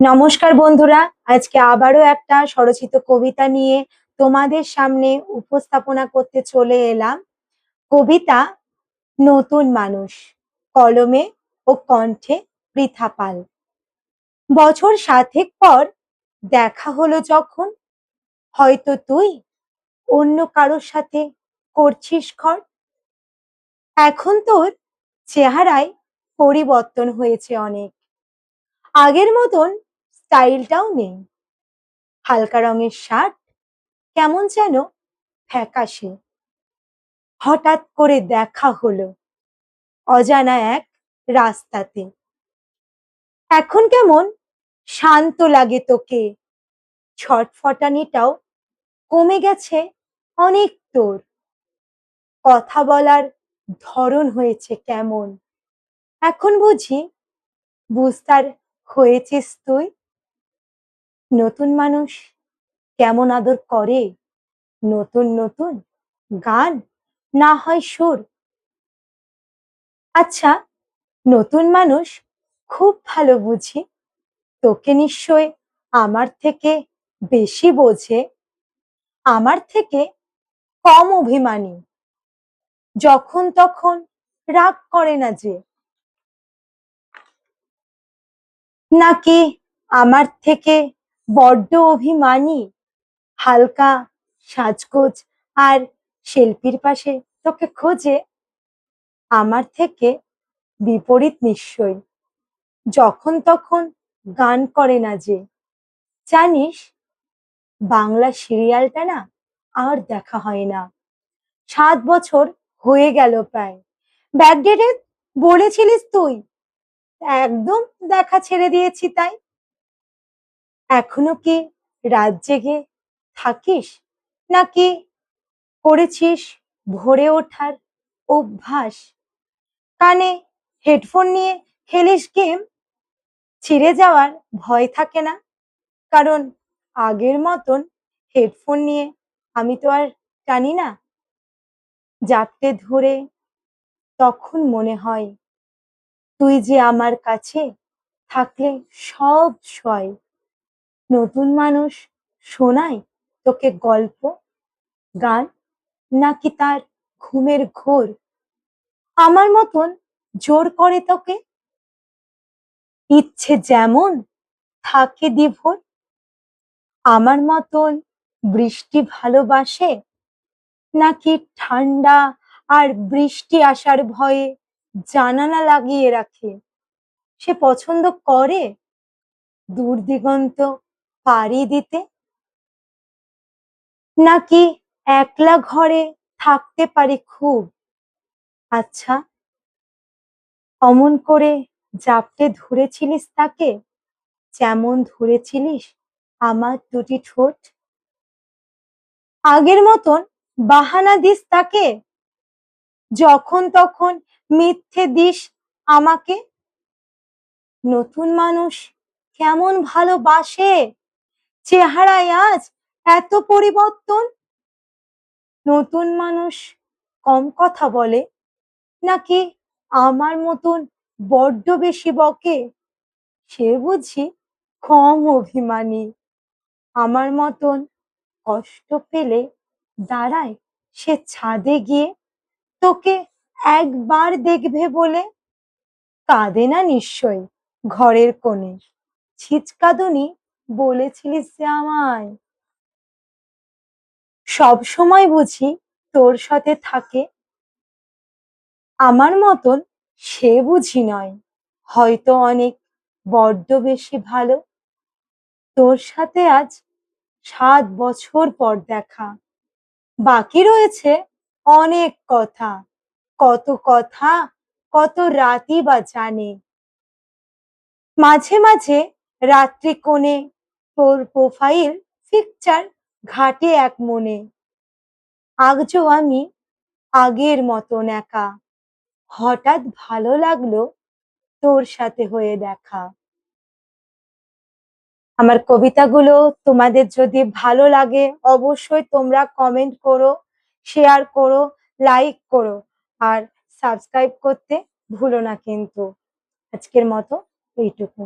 নমস্কার বন্ধুরা, আজকে আবারও একটা স্বরচিত কবিতা নিয়ে তোমাদের সামনে উপস্থাপনা করতে চলে এলাম। কবিতা, নতুন মানুষ, কলমে ও কণ্ঠে পৃথা পাল। বছর সাতেক পর দেখা হলো যখন, হয়তো তুই অন্য কারোর সাথে করছিস ঘর। এখন তোর চেহারায় পরিবর্তন হয়েছে অনেক। আগের মতন স্টাইলটাও নেই। হালকা রঙের শার্ট কেমন যেন ফ্যাকাশে। হঠাৎ করে দেখা হলো অজানা এক রাস্তাতে। এখন কেমন শান্ত লাগে তোকে। ছটফটানিটাও কমে গেছে অনেক তোর। কথা বলার ধরন হয়েছে কেমন? এখন বুঝি বুঝতার হয়েছিস তুই? নতুন মানুষ কেমন আদর করে? নতুন নতুন গান না হয় সুর? আচ্ছা নতুন মানুষ খুব ভালো বুঝি। তোকে নিশ্চয় আমার থেকে বেশি বোঝে? আমার থেকে কম অভিমানী। যখন তখন রাগ করে না যে? নাকি আমার থেকে বড্ড অভিমানী, হালকা, সাজগোজ আর শিল্পীর পাশে তোকে খোঁজে আমার থেকে বিপরীত নিশ্চয় যখন তখন গান করে না যে। জানিস, বাংলা সিরিয়ালটা না আর দেখা হয় না। সাত বছর হয়ে গেল প্রায়। ব্যাকডেটে বলেছিলিস তুই। একদম দেখা ছেড়ে দিয়েছি তাই। এখনও কি রাত জেগে থাকিস? নাকি করেছিস ভোরে ওঠার অভ্যাস? কানে হেডফোন নিয়ে খেলিস গেম? ছিঁড়ে যাওয়ার ভয় থাকে না? কারণ আগের মতন হেডফোন নিয়ে আমি তো আর টানি না। জাপটে ধরে তখন মনে হয়, তুই যে আমার কাছে থাকলে সব সয়। নতুন মানুষ শোনায় তোকে গল্প, গান, নাকি তার ঘুমের ঘোর? আমার মতন জোর করে তোকে? ইচ্ছে যেমন থাকে দিভোর আমার মতন বৃষ্টি ভালোবাসে, নাকি ঠান্ডা আর বৃষ্টি আসার ভয়ে জানালা লাগিয়ে রাখে? সে পছন্দ করে দূর দিগন্ত পাড়ি দিতে? নাকি একলা ঘরে থাকতে পারি খুব? আচ্ছা অমন করে জাপটে ধরেছিলিস তাকে? যেমন ধরেছিলিস আমার দুটি ঠোঁট? আগের মতন বাহানা দিস তাকে? যখন তখন মিথ্যে দিস আমাকে? নতুন মানুষ কেমন ভালোবাসে? চেহারায় আজ এত পরিবর্তন? নতুন মানুষ কম কথা বলে? নাকি আমার মতন বড্ড বেশি বকে? সে বুঝি কম অভিমানী। আমার মতন কষ্ট পেলে দাঁড়ায় সে ছাদে গিয়ে? তোকে একবার দেখবে বলে? কাঁদে না নিশ্চয় ঘরের কোণে। ছিচকাদনি বলেছিলিস যে আমায়। সব সময় বুঝি তোর সাথে থাকে। আমার মতন সে বুঝি নয়। হয়তো অনেক বড্ড বেশি ভালো। তোর সাথে আজ সাত বছর পর দেখা। বাকি রয়েছে অনেক কথা। কত কথা, কত রাতই বা জানে। মাঝে মাঝে রাত্রি কোণে প্রোফাইল পিকচার ঘাটে এক মনে। আগজো আমি আগের মতন একা। হঠাৎ ভালো লাগল তোর সাথে হয়ে দেখা। আমার কবিতাগুলো তোমাদের যদি ভালো লাগে অবশ্যই তোমরা কমেন্ট করো শেয়ার করো লাইক করো আর সাবস্ক্রাইব করতে ভুলো না কিন্তু। আজকের মতো এইটুকু।